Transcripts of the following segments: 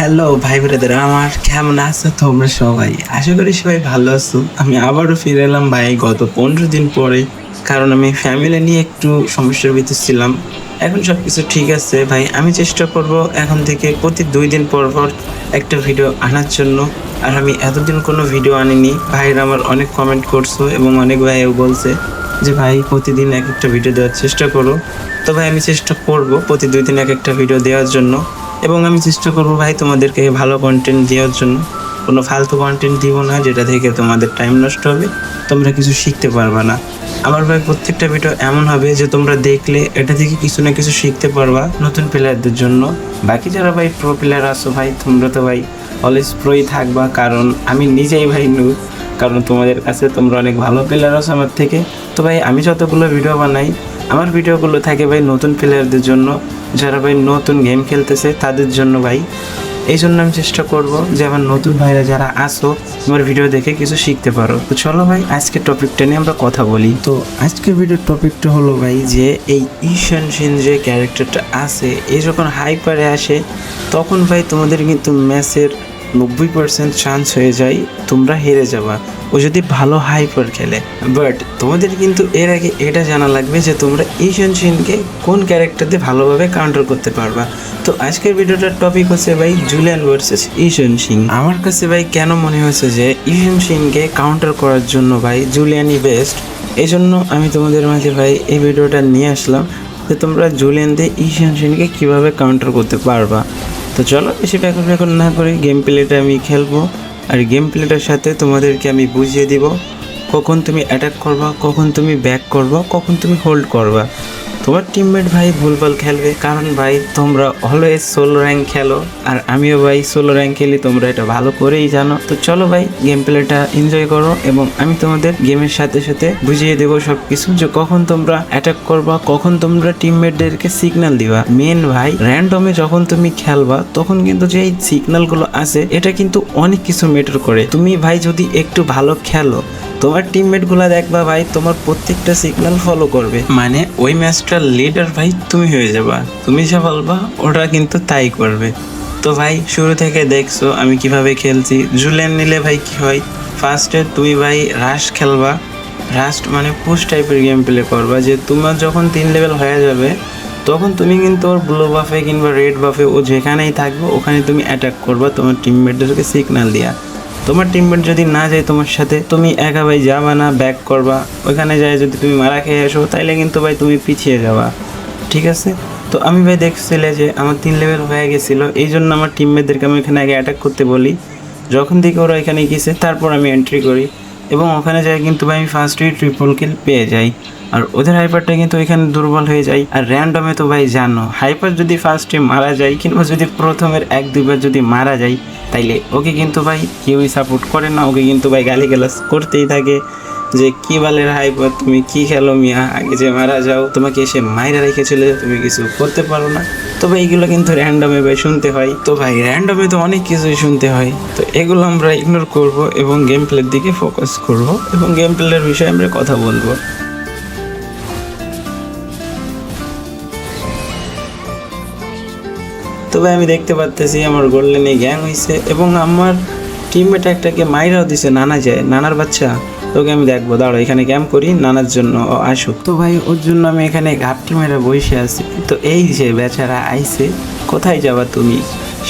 Hello ভাই brother আমার কেমন আছো তোমরা সবাই? আশা করি সবাই ভালো আছো। আমি আবারও ফিরে এলাম ভাই গত পনেরো দিন পরে, কারণ আমি ফ্যামিলি নিয়ে একটু সমস্যার ভিতর ছিলাম। এখন সব কিছু ঠিক আছে ভাই। আমি চেষ্টা করব এখন থেকে প্রতি দুই দিন পর পর একটা ভিডিও আনার জন্য। আর আমি এতদিন কোনো ভিডিও আনিনি। ভাইরা আমার অনেক কমেন্ট করছ এবং অনেক ভাইও বলছে যে, ভাই, প্রতিদিন এক একটা ভিডিও দেওয়ার চেষ্টা করো। তো ভাই, আমি চেষ্টা করব প্রতি দুই দিন এক একটা ভিডিও দেওয়ার জন্য। এবং আমি চেষ্টা করব ভাই তোমাদেরকে ভালো কন্টেন্ট দেওয়ার জন্য। কোনো ফালতু কন্টেন্ট দিব না, যেটা থেকে তোমাদের টাইম নষ্ট হবে। তোমরা কিছু শিখতে পারবা না। আমার ভাই প্রত্যেকটা ভিডিও এমন হবে যে তোমরা দেখলে এটা থেকে কিছু না কিছু শিখতে পারবা নতুন প্লেয়ারদের জন্য। বাকি যারা ভাই প্রো প্লেয়ার আছো ভাই, তোমরা তো ভাই অলওয়েজ প্রোই থাকবা, কারণ আমি নিজেই ভাই নু কারণ তোমাদের কাছে তোমরা অনেক ভালো প্লেয়ার আছো আমার থেকে। তো ভাই, আমি যতগুলো ভিডিও বানাই, আমার ভিডিওগুলো থাকে ভাই নতুন প্লেয়ারদের জন্য। যারা ভাই নতুন গেম খেলতেছে, তাদের জন্য ভাই এই জন্য আমি চেষ্টা করব যে আমার নতুন ভাইরা যারা আসো আমার ভিডিও দেখে কিছু শিখতে পারো। তো চলো ভাই, আজকের টপিকটা নিয়ে আমরা কথা বলি। তো আজকের ভিডিওর টপিকটা হলো ভাই যে, এই ঈশান সিন যে ক্যারেক্টারটা আছে, এই যখন হাইপারে আসে, তখন ভাই তোমাদের কিন্তু ম্যাচের নব্বই পার্সেন্ট চান্স হয়ে যায়, তোমরা হেরে যাবা। ও যদি ভালো হাইপার খেলে। বাট তোমাদের কিন্তু এর আগে এটা জানা লাগবে যে তোমরা ঈশান সিনকে কোন ক্যারেক্টার দিয়ে ভালোভাবে কাউন্টার করতে পারবা। তো আজকের ভিডিওটার টপিক হচ্ছে ভাই জুলিয়ান ভার্সেস ঈশান সিং আমার কাছে ভাই কেন মনে হয়েছে যে ঈশান সিংকে কাউন্টার করার জন্য ভাই জুলিয়ানই বেস্ট এই জন্য আমি তোমাদের মাঝে ভাই এই ভিডিওটা নিয়ে আসলাম যে তোমরা জুলিয়ান দিয়ে ঈশান সিংকে কীভাবে কাউন্টার করতে পারবা। তো চলো বেশি ব্যাকুল ব্যাকুল না করে গেম প্লেটা আমি খেলব। আর গেম প্লেটার সাথে তোমাদেরকে আমি বুঝিয়ে দিব, কখন তুমি অ্যাটাক করবা, কখন তুমি ব্যাক করবা, কখন তুমি হোল্ড করবা। তোমার টিমমেট ভাই ভুলভাল খেলবে। কারণ ভাই, তোমরা অলওয়েজ সোলো র্যাঙ্ক খেলো। আর আমিও ভাই সোলো র্যাঙ্ক খেলি, তোমরা এটা ভালো করেই জানো। তো চলো ভাই গেম প্লেটা এনজয় করো এবং আমি তোমাদের গেমের সাথে সাথে বুঝিয়ে দেবো সব কিছু যে কখন তোমরা অ্যাটাক করবা, কখন তোমরা টিমমেটদেরকে সিগন্যাল দিবা। মেন ভাই র্যান্ডমে যখন তুমি খেলবা, তখন কিন্তু যে এই সিগন্যালগুলো আছে, এটা কিন্তু অনেক কিছু মেটার করে। তুমি ভাই যদি একটু ভালো খেলো তোমার টিমমেটগুলা দেখবা ভাই, তোমার প্রত্যেকটা সিগন্যাল ফলো করবে। মানে ওই ম্যাচটার লিডার ভাই তুমি হয়ে যাবা। তুমি যা বলবা, ওরা কিন্তু তাই করবে। তো ভাই, শুরু থেকে দেখছ আমি কীভাবে খেলছি। জুলিয়ান নিলে ভাই কি হয়? ফার্স্টে তুমি ভাই রাশ খেলবা। রাস্ট মানে পুশ টাইপের গেম প্লে করবা, যে তোমার যখন তিন লেভেল হয়ে যাবে, তখন তুমি কিন্তু ওর ব্লু বাফে কিংবা রেড বাফে ও যেখানেই থাকবে, ওখানে তুমি অ্যাটাক করবা, তোমার টিমমেটদেরকে সিগন্যাল দিয়া। তোমার টিমমেট যদি না যায় তোমার সাথে, তুমি একা ভাই যাবা না ব্যাক করবা। ওইখানে যায় যদি তুমি মারা খেয়ে আসো, তাইলে কিন্তু ভাই তুমি পিছিয়ে যাবা। ঠিক আছে? তো আমি ভাই দেখছিলে যে আমার তিন লেভেল হয়ে গেছিল এই জন্য আমার টিমমেটদেরকে আমি এখানে আগে অ্যাটাক করতে বলি। যখন থেকে ওরা এখানে গেছে, তারপর আমি এন্ট্রি করি। এবং ওখানে যাই কিন্তু ভাই আমি ফার্স্টেই ট্রিপল কিল পেয়ে যাই। আর ওদের হাইপারটা কিন্তু এখানে দুর্বল হয়ে যায়। আর র্যান্ডমে তো ভাই জানো হাইপার যদি ফার্স্টে মারা যায় কিংবা যদি প্রথমের এক দুইবার যদি মারা যায়, তাইলে ওকে কিন্তু ভাই কেউই সাপোর্ট করে না। ওকে কিন্তু ভাই গালি গালাস করতেই থাকে। যে কি বালের হাইপার তুমি কি খেলো মিয়া? আগে যে মারা যাও, তোমাকে এসে মাইরা রেখেছিল, তুমি কিছু করতে পারো না। তো ভাই এগুলো কিন্তু র্যান্ডমে ভাই শুনতে হয়। তো ভাই র্যান্ডমে তো অনেক কিছুই শুনতে হয়। তো এগুলো আমরা ইগনোর করব এবং গেম প্লের দিকে ফোকাস করব এবং গেম প্লের বিষয়ে আমরা কথা বলব। তো ভাই, আমি দেখতে পারতেছি আমার গোল্ডেনে গ্যাং হয়েছে এবং আমার টিমমেট একটাকে মাইরাও দিছে, নানা যায়, নানার বাচ্চা। তোকে আমি দেখব। দাঁড়ো, এখানে ক্যাম্প করি, নানার জন্য আসুক। তো ভাই, ওর জন্য আমি এখানে ঘাপটি মেরে বসে আছি। তো এই যে বেচারা আইছে, কোথায় যাবা তুমি?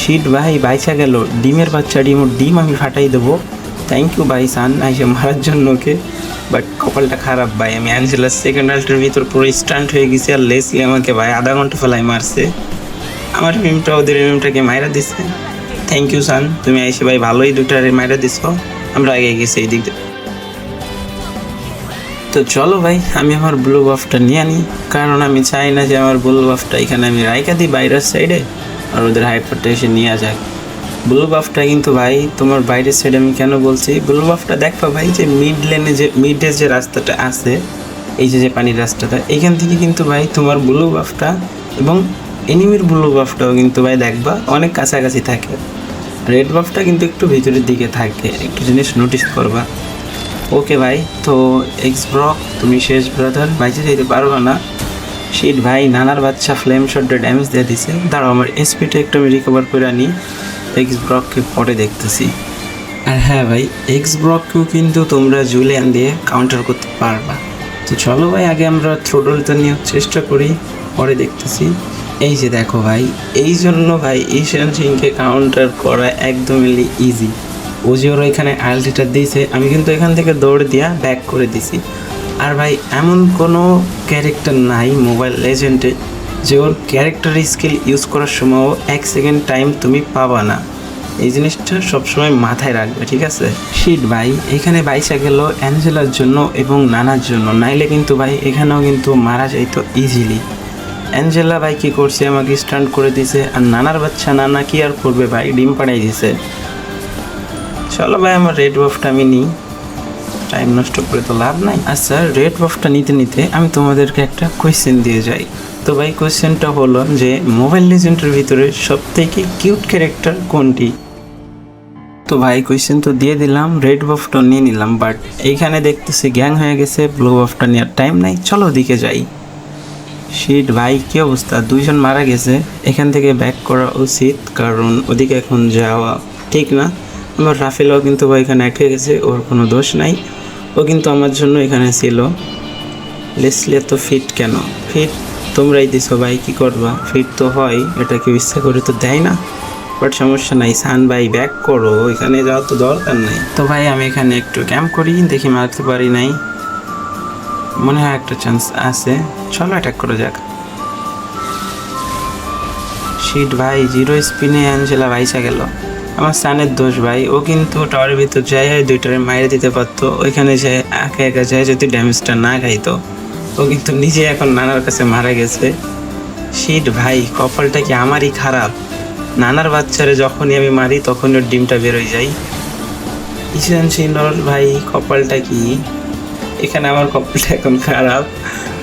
শিট ভাই, বাইচা গেল। ডিমের বাচ্চা, ডিম, ওর ডিম আমি ফাটাই দেবো। থ্যাংক ইউ ভাই, সান, আইসে মারার জন্য ওকে। বাট কপালটা খারাপ, ভাই, আমি অ্যাঞ্জেলাস সেকেন্ড আল্টের ভিতর পুরো স্টান্ট হয়ে গেছি আর লেসলি আমাকে, ভাই, আধা ঘণ্টা ফেলাই মারছে। আমার মিমটা ওদের মিমটাকে মাইরা দিচ্ছে। Thank you son. তুমি আইসে, ভাই, ভালোই দুটার মাইরা দিছো। আমরা আগে গেছি এই দিক। তো চলো ভাই, আমি আমার ব্লু বাফটা নিয়ে আনি কারণ আমি চাই না যে আমার ব্লু বাফটা এখানে আমি রাইকা দিই বাইরের সাইডে আর ওদের হাইপারটা এসে নিয়ে যাক। ব্লু বাফটা কিন্তু ভাই, তোমার বাইরের সাইডে আমি কেন বলছি? ব্লু বাফটা দেখবা ভাই, যে মিড লেনে যে মিডের যে রাস্তাটা আছে, এই যে যে পানির রাস্তাটা, এখান থেকে কিন্তু ভাই তোমার ব্লু বাফটা এবং এনিমির ব্লু বাফটাও কিন্তু ভাই দেখবা অনেক কাছাকাছি থাকে। রেড বাফটা কিন্তু একটু ভিতরের দিকে থাকে। একটু জিনিস নোটিস করবা। ওকে ভাই তো এক্স ব্রক তুমি শেষ ব্রাদার বাইচে যেতে পারবা না শিট ভাই, নানার বাচ্চা ফ্লেম শটটা ড্যামেজ দিয়ে দিছে। দাঁড়াও, আমার এসপিটা একটু আমি রিকভার করে আনি। এক্স ব্রককে পরে দেখতেছি। আর হ্যাঁ ভাই এক্স ব্রককেও কিন্তু তোমরা জুলিয়ান দিয়ে কাউন্টার করতে পারবা। তো চলো, ভাই, আগে আমরা থ্রোডলটা নিয়ে চেষ্টা করি। পরে দেখতেছি। এই যে দেখো, ভাই এই জন্য ভাই ঈশান সিংকে কাউন্টার করা একদমই ইজি ও যে ওরা এখানে আলটিটা দিয়েছে। আমি কিন্তু এখান থেকে দৌড় দিয়া ব্যাক করে দিছি। আর ভাই, এমন কোনো ক্যারেক্টার নাই মোবাইল লেজেন্ডে যে ওর ক্যারেক্টার স্কিল ইউজ করার সময়ও এক সেকেন্ড টাইম তুমি পাবা না। এই জিনিসটা সবসময় মাথায় রাখবে, ঠিক আছে? শিট ভাই, এখানে বাইসা গেল অ্যাঞ্জেলার জন্য এবং নানার জন্য। নাইলে কিন্তু ভাই, এখানেও কিন্তু মারা যাইতো ইজিলি অ্যাঞ্জেলা ভাই কী করছে? আমাকে স্টান্ট করে দিছে। আর নানার বাচ্চা নানা কি আর করবে ভাই? ডিম পাড়াই দিছে। চলো ভাই, আমার রেড বফটা আমি নিই। টাইম নষ্ট করে তো লাভ নাই। আচ্ছা রেড বফটা নিতে নিতে আমি তোমাদেরকে একটা কোয়েশ্চেন দিয়ে যাই। তো ভাই কোয়েশ্চেনটা হলো যে মোবাইল লিজেন্ডের ভিতরে সব থেকে কিউট ক্যারেক্টার কোনটি? তো ভাই কোয়েশ্চেন তো দিয়ে দিলাম রেড বফটা নিয়ে নিলাম বাট এইখানে দেখতেছি গ্যাং হয়ে গেছে ব্লু বফটা নেওয়ার টাইম নাই। চলো ওদিকে যাই। শিট ভাই, কী অবস্থা? দুইজন মারা গেছে। এখান থেকে ব্যাক করা উচিত, কারণ ওদিকে এখন যাওয়া ঠিক না। আমার রাফেলও কিন্তু ভাই এখানে আটকে গেছে, ওর কোনো দোষ নাই। ও কিন্তু আমার জন্য এখানে ছিল। লেসলে তো ফিট কেন? ফিট তোমরাই দিছো ভাই, কী করবা? ফিট তো হয়, এটা কেউ ইচ্ছা করে তো দেয় না। বাট সমস্যা নাই, সান ভাই ব্যাক করো, এখানে যাওয়ার তো দরকার নাই। তো ভাই আমি এখানে একটু ক্যাম্প করি, দেখি মারতে পারি নাই। মনে হয় একটা চান্স আছে। চলো অ্যাটাক করা যাক। শিট ভাই জিরো স্পিনে অ্যাঞ্জেলা ভাইসা গেল। আমার সানের দোষ ভাই। ও কিন্তু টাওয়ারের ভিতর যায় দুইটারে মাইরে দিতে পারতো। ওইখানে যে একা একা যায় যদি ড্যামেজটা না খাইতো। ও কিন্তু নিজে এখন নানার কাছে মারা গেছে। শিট ভাই, কপালটা কি আমারই খারাপ? নানার বাচ্চারে যখনই আমি মারি তখন ওর ডিমটা বেরোয় যায়। ঈশান সিনর ভাই, কপালটা কি? এখানে আমার কপালটা এখন খারাপ।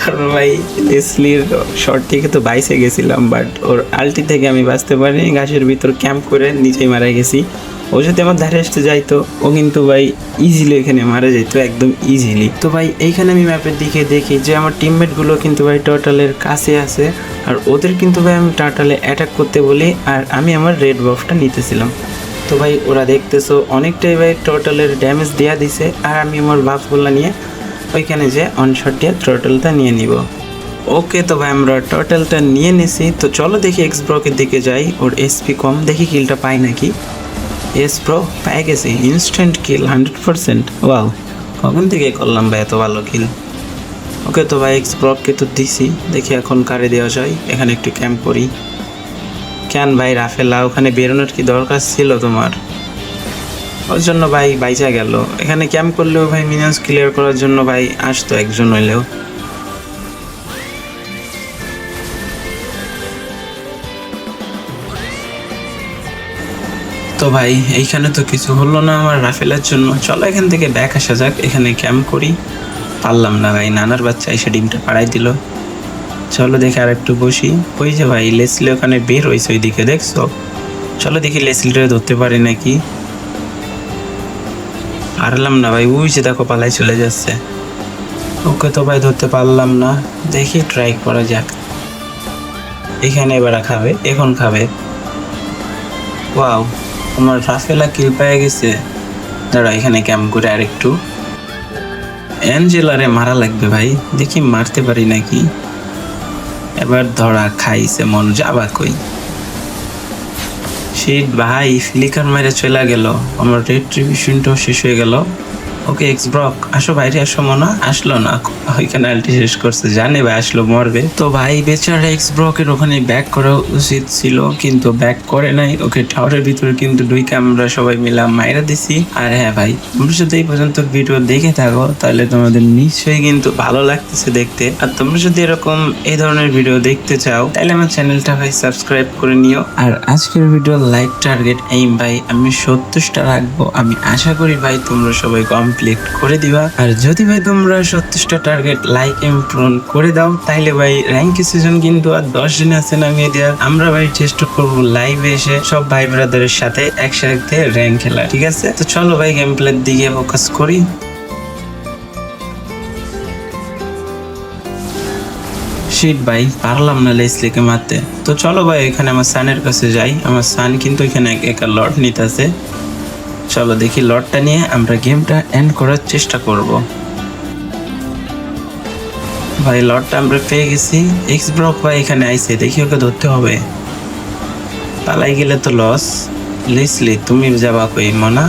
কারণ ভাই লেসলির শর্ট থেকে তো বাইসে গেছিলাম বাট ওর আলটি থেকে আমি বাঁচতে পারিনি। গাছের ভিতর ক্যাম্প করে নিচেই মারা গেছি। ও যদি আমার ধারে আসতে যাইতো, ও কিন্তু ভাই ইজিলি এখানে মারা যেত একদম ইজিলি তো ভাই, এইখানে আমি ম্যাপের দিকে দেখি যে আমার টিমমেটগুলো কিন্তু ভাই টোটালের কাছে আছে, আর ওদের কিন্তু ভাই আমি টার্টালে অ্যাটাক করতে বলি, আর আমি আমার রেড বফটা নিতেছিলাম। তো ভাই, ওরা দেখতেছো, অনেকটাই ভাই টোটালের ড্যামেজ দেওয়া দিছে, আর আমি আমার বাফগুলো নিয়ে ওইখানে যে অনশট টোটালটা নিয়ে নিব। ওকে তো ভাই, আমরা টোটালটা নিয়ে নিছি। তো চলো দেখি এক্স ব্রকের দিকে যাই। ওর এসপি কম। দেখি কিলটা পাই নাকি? এস ব্রো পাই গেছি। Instant kill hundred percent wow কখন থেকে করলাম ভাই এত ভালো কিল ওকে তো ভাই এক্স ব্রককে তো দিছি। দেখি এখন কারে দেওয়া যায়। এখানে একটু ক্যাম্প করি। কেন ভাই, রাফেলা, ওখানে বেরোনোর কি দরকার ছিল তোমার? ওর জন্য ভাই বাইচা গেল। এখানে ক্যাম্প করলেও ভাই মিনিমাস ক্লিয়ার করার জন্য ভাই আসতো একজন হইলেও। তো ভাই, এইখানে তো কিছু হলো না আমার রাফেলের জন্য। চলো এখান থেকে ব্যাক আসা যাক, এখানে ক্যাম্প করি। পারলাম না ভাই, নানার বাচ্চা এসে ডিমটা পাড়াই দিল। চলো দেখে আর একটু বসি। ওই যে ভাই, লেসলি ওখানে বের হয়েছে ওইদিকে, দেখছ? চলো দেখি লেসলিটা ধরতে পারি নাকি? পারলাম না ভাই যে দেখো পালাই চলে যাচ্ছে। ওকে তো ভাই ধরতে পারলাম না, দেখি ট্রাই করা যাক। এখানে এবার খাবে, এখন খাবে। ওয়াও আমার রাফেলা কিল পেয়ে গেছে। দাঁড়া এখানে ক্যাম্প করে আর একটু অ্যাঞ্জেলারে মারা লাগবে ভাই, দেখি মারতে পারি নাকি। এবার ধরা খাইছে মন যাবা কই? শিট ভাই ফ্লিকার মেরে চলে গেল। আমার রেট্রিবিউশনটাও শেষ হয়ে গেল। ওকে এক্স ব্রক আসো বাইরে, আসো মনে। আসলো না। ওইখানে আলটি শেষ করছে। জানে ভাই, আসলো, মরবে। তো ভাই, বেচারা এক্স ব্রকের ওখানে ব্যাক করা উচিত ছিল, কিন্তু ব্যাক করে নাই। ওকে টাওয়ারের ভিতরে কিন্তু দুইকে আমরা সবাই মিলাম মাইরা দিছি। আর হ্যাঁ ভাই, তোমরা যদি এই পর্যন্ত ভিডিও দেখে থাকো, তাহলে তোমাদের নিশ্চয়ই কিন্তু ভালো লাগতেছে দেখতে। আর তোমরা যদি এরকম এই ধরনের ভিডিও দেখতে চাও, তাহলে আমার চ্যানেলটা ভাই সাবস্ক্রাইব করে নিও। আর আজকের ভিডিও লাইক টার্গেট এইম ভাই, আমি সত্তরটা রাখব। আমি আশা করি ভাই, তোমরা সবাই কমপ্লিট করে দিবা। আর যদি ভাই তোমরা সত্তরটা টার্গেট লাইক এম পূরণ করে দাও, তাইলে ভাই র্যাঙ্ক সিজন কিন্তু আর দশ দিন আছে নামিয়ে দেওয়ার। আমরা ভাই চেষ্টা করব লাইভে এসে সব ভাই ব্রাদারের সাথে একসাথে র্যাঙ্ক খেলা ঠিক আছে? তো চলো ভাই গেম প্লের দিকে ফোকাস করি। শিট ভাই, পারলাম না লেসলিকে মারতে। তো চলো ভাই, এখানে আমার সানের কাছে যাই। আমার সান কিন্তু এখানে এক লট নিতেছে চলো দেখি লটটা নিয়ে আমরা গেমটা এন্ড করার চেষ্টা করব। ভাই, লটটা আমরা পেয়ে গেছি। এক্স ব্রক ভাই এখানে আইছে, দেখি ওকে ধরতে হবে। পালাই গেলে তো লস লেসলি তুমি যাবা কই, মনা?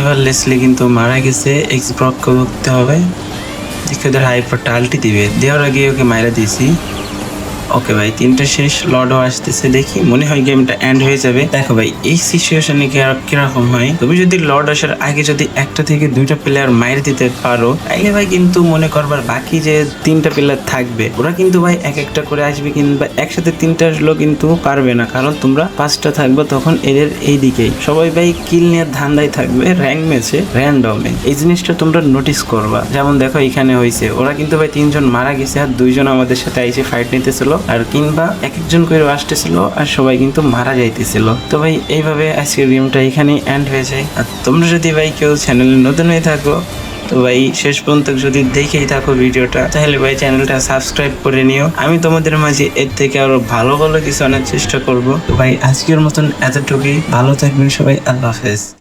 এবার লেসলি কিন্তু মারা গেছে এক্স ব্রককে ধরতে হবে। দেখি ওদের হাইপারটা আলটি দিবে। দেওয়ার আগে ওকে মারা দিয়েছি। ওকে ভাই, তিনটা শেষ, লর্ডও আসতেছে, দেখি। মনে হয় গেমটা এন্ড হয়ে যাবে। দেখো ভাই, এই সিচুয়েশনে কীরকম হয়? তুমি যদি লর্ড আসার আগে যদি একটা থেকে দুইটা প্লেয়ার মাইর দিতে পারো, তাইলে ভাই কিন্তু মনে করবার বাকি যে তিনটা প্লেয়ার থাকবে, ওরা কিন্তু ভাই এক একটা করে আসবে কিংবা একসাথে তিনটা আসলেও কিন্তু পারবে না। কারণ তোমরা পাঁচটা থাকবে তখন এদের এই দিকেই সবাই ভাই কিল নিয়ে ধান্দায় থাকবে র্যাঙ্ক ম্যাচে র্যান্ডমে এই জিনিসটা তোমরা নোটিস করবা। যেমন দেখো এখানে হয়েছে ওরা কিন্তু ভাই তিনজন মারা গেছে আর দুইজন আমাদের সাথে আইসে ফাইট নিতেছিল। আর কিংবা এক একজন করে আসতেছিল আর সবাই কিন্তু মারা যাইতেছিল। তো ভাই, এইভাবে আজকের গেমটা এখানেই এন্ড হয়ে যায়। আর তোমরা যদি ভাই কেউ চ্যানেলে নতুন হয়ে থাকো, তো ভাই শেষ পর্যন্ত যদি দেখেই থাকো ভিডিওটা, তাহলে ভাই চ্যানেলটা সাবস্ক্রাইব করে নিও। আমি তোমাদের মাঝে এর থেকে আরও ভালো ভালো কিছু আনার চেষ্টা করব। তো ভাই, আজকের মতন এতটুকুই। ভালো থাকবেন সবাই। আল্লাহ হাফেজ।